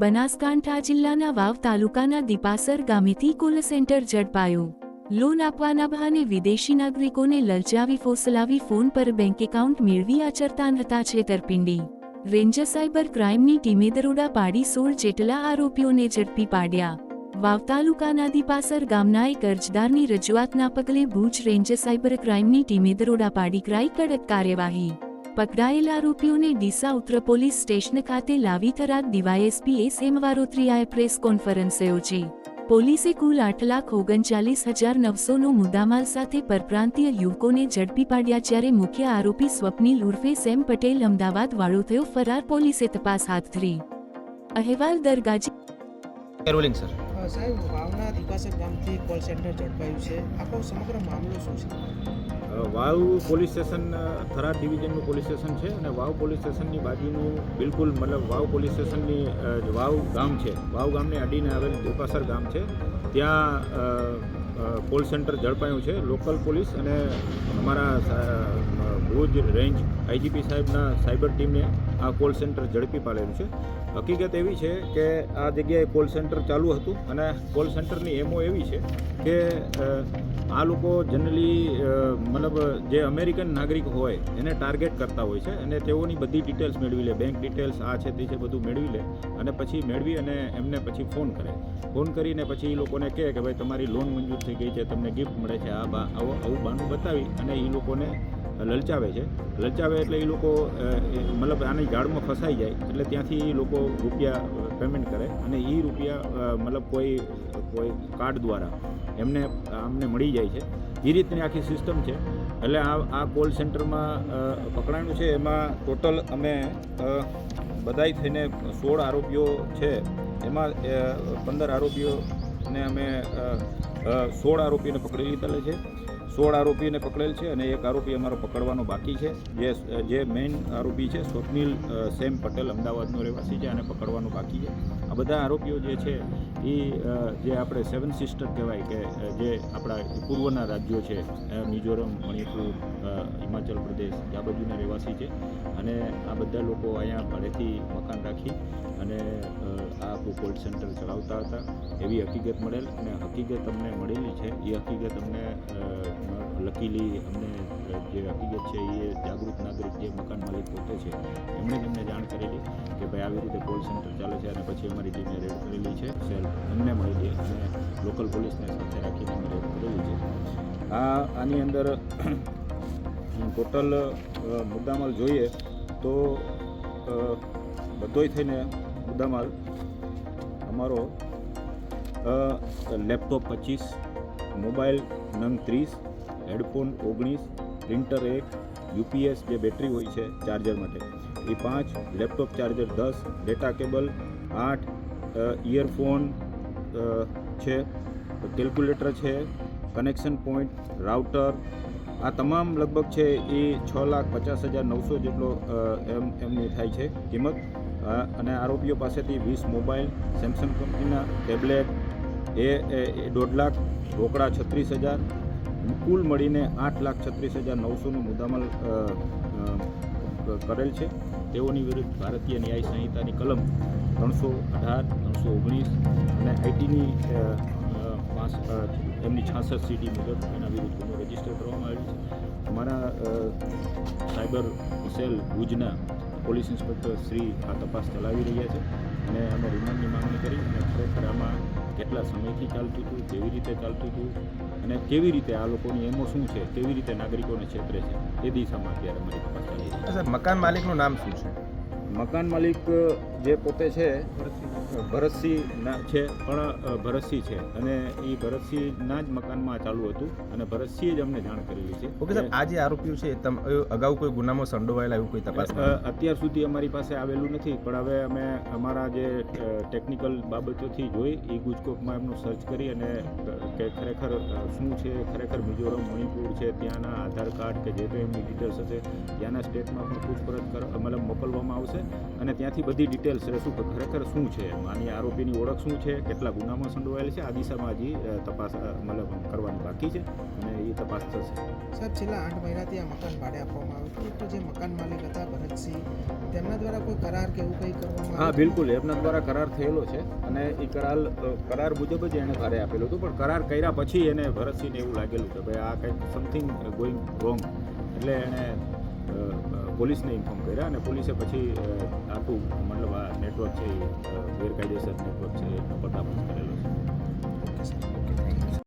બનાસકાંઠા જિલ્લાના વાવ તાલુકાના દીપાસર ગામેથી કોલ સેન્ટર ઝડપાયું. લોન આપવાના બહાને વિદેશી નાગરિકોને લલચાવી ફોસલાવી ફોન પર બેંક એકાઉન્ટ મેળવી આચરતા હતા છેતરપિંડી. રેન્જર સાયબર ક્રાઇમની ટીમે દરોડા પાડી સોળ જેટલા આરોપીઓને ઝડપી પાડ્યા. વાવ તાલુકાના દીપાસર ગામના એક અરજદારની રજૂઆતના પગલે ભુજ રેન્જર સાયબર ક્રાઇમની ટીમે દરોડા પાડી કરાઈ કડક કાર્યવાહી. પકડાયેલ આરોપીઓને ડીસા ઉત્તર પોલીસ સ્ટેશન ખાતે લાવી થરાદ ડીવાયએસપી એસ એમ વારોત્રિયાએ પ્રેસ કોન્ફરન્સ યોજી. પોલીસે કુલ આઠ લાખ ઓગણચાલીસ હજાર નવસોનો મુદ્દામાલ સાથે પરપ્રાંતીય યુવકોને ઝડપી પાડ્યા જ્યારે મુખ્ય આરોપી સ્વપ્નિલ ઉર્ફે સેમ પટેલ અમદાવાદ વાળો થયો ફરાર પોલીસે તપાસ હાથ ધરી. અહેવાલ દરગાજી રોલિંગ સર સાહેબ ભાવના દીપાસર ગામથી કોલ સેન્ટર ઝડપાયું છે. આખો સમગ્ર મામલો શું છે? વાવ પોલીસ સ્ટેશન થરા ડિવિઝનનું પોલીસ સ્ટેશન છે અને વાવ પોલીસ સ્ટેશનની બાજુનું બિલકુલ મતલબ વાવ પોલીસ સ્ટેશનની વાવ ગામ છે, વાવ ગામને અડીને આવેલ દેપાસર ગામ છે. ત્યાં કોલ સેન્ટર ઝડપાયું છે, લોકલ પોલીસ અને અમારા ભુજ રેન્જ આઈજીપી સાહેબના સાયબર ટીમને આ કોલ સેન્ટર ઝડપી પાડેલું છે. હકીકત એવી છે કે આ જગ્યાએ કોલ સેન્ટર ચાલુ હતું અને કોલ સેન્ટરની એમો એવી છે કે આ લોકો જનરલી મતલબ જે અમેરિકન નાગરિક હોય એને ટાર્ગેટ કરતા હોય છે અને તેઓની બધી ડિટેલ્સ મેળવી લે. બેંક ડિટેલ્સ આ છે, તે છે, બધું મેળવી લે અને પછી મેળવી અને એમને પછી ફોન કરે. ફોન કરીને પછી એ લોકોને કહે કે, ભાઈ, તમારી લોન મંજૂર થઈ ગઈ છે, તમને ગિફ્ટ મળે છે, આ બા, આવો બાનું બતાવી. અને એ લોકોને લલચાવે છે. લલચાવે એટલે એ લોકો મતલબ આની જાળમાં ફસાઈ જાય એટલે ત્યાંથી એ લોકો રૂપિયા પેમેન્ટ કરે અને એ રૂપિયા મતલબ કોઈ કોઈ કાર્ડ દ્વારા એમને અમને મળી જાય છે. એ રીતની આખી સિસ્ટમ છે. એટલે આ આ કોલ સેન્ટરમાં પકડાયું છે. એમાં ટોટલ અમે બધાય થઈને સોળ આરોપીઓ છે. એમાં પંદર આરોપીઓને અમે સોળ આરોપીને પકડી લીધેલા છે. સોળ આરોપીને પકડેલ છે અને એક આરોપી અમારો પકડવાનો બાકી છે. જે જે મેઇન આરોપી છે, સ્વપ્નિલ સેમ પટેલ અમદાવાદનો રહેવાસી છે અને પકડવાનો બાકી છે. આ બધા આરોપીઓ જે છે, એ જે આપણે સેવન સિસ્ટર કહેવાય કે જે આપણા પૂર્વના રાજ્યો છે મિઝોરમ, મણિપુર હિમાચલ પ્રદેશ, આ બાજુના રહેવાસી છે. અને આ બધા લોકો અહીંયા ભાડેથી મકાન રાખી અને આ આખું કોલ્ડ સેન્ટર ચલાવતા હતા. એવી હકીકત મળેલ અને હકીકત અમને મળેલી છે. એ હકીકત અમને લકીલી અમને જે હકીકત છે એ જાગૃત નાગરિક, જે મકાન માલિક પોતે છે, એમણે જ અમને જાણ કરેલી કે ભાઈ આવી રીતે કોલ સેન્ટર ચાલે છે અને પછી અમારી ટીમે રેડ કરેલી છે. સેલ એમને મળેલી અને લોકલ પોલીસને સાથે રાખીને અમે રેડ કરેલી છે. આ, આની અંદર ટોટલ મુદ્દામાલ જોઈએ તો બધોય થઈને મુદ્દામાલ અમારો લેપટોપ પચીસ મોબાઈલ નંગ ત્રીસ હેડફોન ઓગણીસ, પ્રિન્ટર એક, યુપીએસ જે બેટરી હોય છે ચાર્જર માટે. એ પાંચ, લેપટોપ ચાર્જર દસ, ડેટા કેબલ આઠ ઇયરફોન છે, કેલ્ક્યુલેટર છે, કનેક્શન પોઈન્ટ, રાઉટર. આ તમામ લગભગ છે એ છ લાખ પચાસ હજાર નવસો જેટલો એમ, એમની થાય છે કિંમત. અને આરોપીઓ પાસેથી વીસ મોબાઈલ, સેમસંગ કંપનીના ટેબ્લેટ એ દોઢ લાખ, રોકડા છત્રીસ હજાર કુલ મળીને આઠ લાખ છત્રીસ હજાર નવસોનો મુદ્દામાલ કરેલ છે. તેઓની વિરુદ્ધ ભારતીય ન્યાય સંહિતાની કલમ ત્રણસો અઢાર, ત્રણસો ઓગણીસ અને આઈટીની એમની છાસઠ સીટી મુજબ એના વિરુદ્ધ ગુનો રજિસ્ટર કરવામાં આવ્યો છે. અમારા સાયબર સેલ ભુજના પોલીસ ઇન્સ્પેક્ટર શ્રી આ તપાસ ચલાવી રહ્યા છે અને અમે રિમાન્ડની માંગણી કરી અને ખરેખર આમાં કેટલા સમયથી ચાલતું હતું, કેવી રીતે ચાલતું હતું અને કેવી રીતે આ લોકોની એમો શું છે? કેવી રીતે નાગરિકોને છેતરે છે? એ દિશામાં અત્યારે અમારી તપાસ ચાલી રહી છે. સર મકાન માલિકનું નામ શું છે? મકાન માલિક જે પોતે છે ભરતસિંહ છે પણ ભરતસિંહ છે. અને એ ભરતસિંહના જ મકાનમાં ચાલુ હતું અને ભરતસિંહે જ અમને જાણ કરેલી છે. ઓકે સર આ જે આરોપીઓ છે તમ અગાઉ કોઈ ગુનામાં સંડોવાયેલા એવું કોઈ તપાસ અત્યાર સુધી અમારી પાસે આવેલું નથી પણ હવે અમે અમારા જે ટેકનિકલ બાબતોથી જોઈ એ ગુજકોપમાં એમનું સર્ચ કરી અને કે ખરેખર શું છે ખરેખર મિઝોરમ મણિપુર છે ત્યાંના આધાર કાર્ડ કે જે કંઈ એમની ડિટેલ્સ હશે ત્યાંના સ્ટેટમાં પણ પૂછપરછ કર મતલબ મોકલવામાં આવશે અને ત્યાંથી બધી ડિટેલ ડિટેલ્સ છે શું ખરેખર શું છે? માની આની આરોપીની ઓળખ શું છે? કેટલા ગુનામાં સંડોવાયેલ છે? આ દિશામાં હજી તપાસ મતલબ કરવાની બાકી છે અને એ તપાસ થશે. સાહેબ છેલ્લા આઠ મહિનાથી આ મકાન ભાડે આપવામાં આવ્યું હતું. તો જે મકાન માલિક હતા ભરતસિંહ તેમના દ્વારા કોઈ કરાર કે એવું કંઈ કરવામાં હા? બિલકુલ. એમના દ્વારા કરાર થયેલો છે અને એ કરાર કરાર મુજબ જ એણે ભાડે આપેલું હતું. પણ કરાર કર્યા પછી એને ભરતસિંહને એવું લાગેલું કે ભાઈ આ કંઈક સમથિંગ ગોઈંગ રોંગ એટલે એણે પોલીસને ઇન્ફોર્મ કર્યા અને પોલીસે પછી આખું મતલબ આ નેટવર્ક છે એ ગેરકાયદેસર નેટવર્ક છે એનો પર્દાફાશ કરેલો છે. ઓકે સાહેબ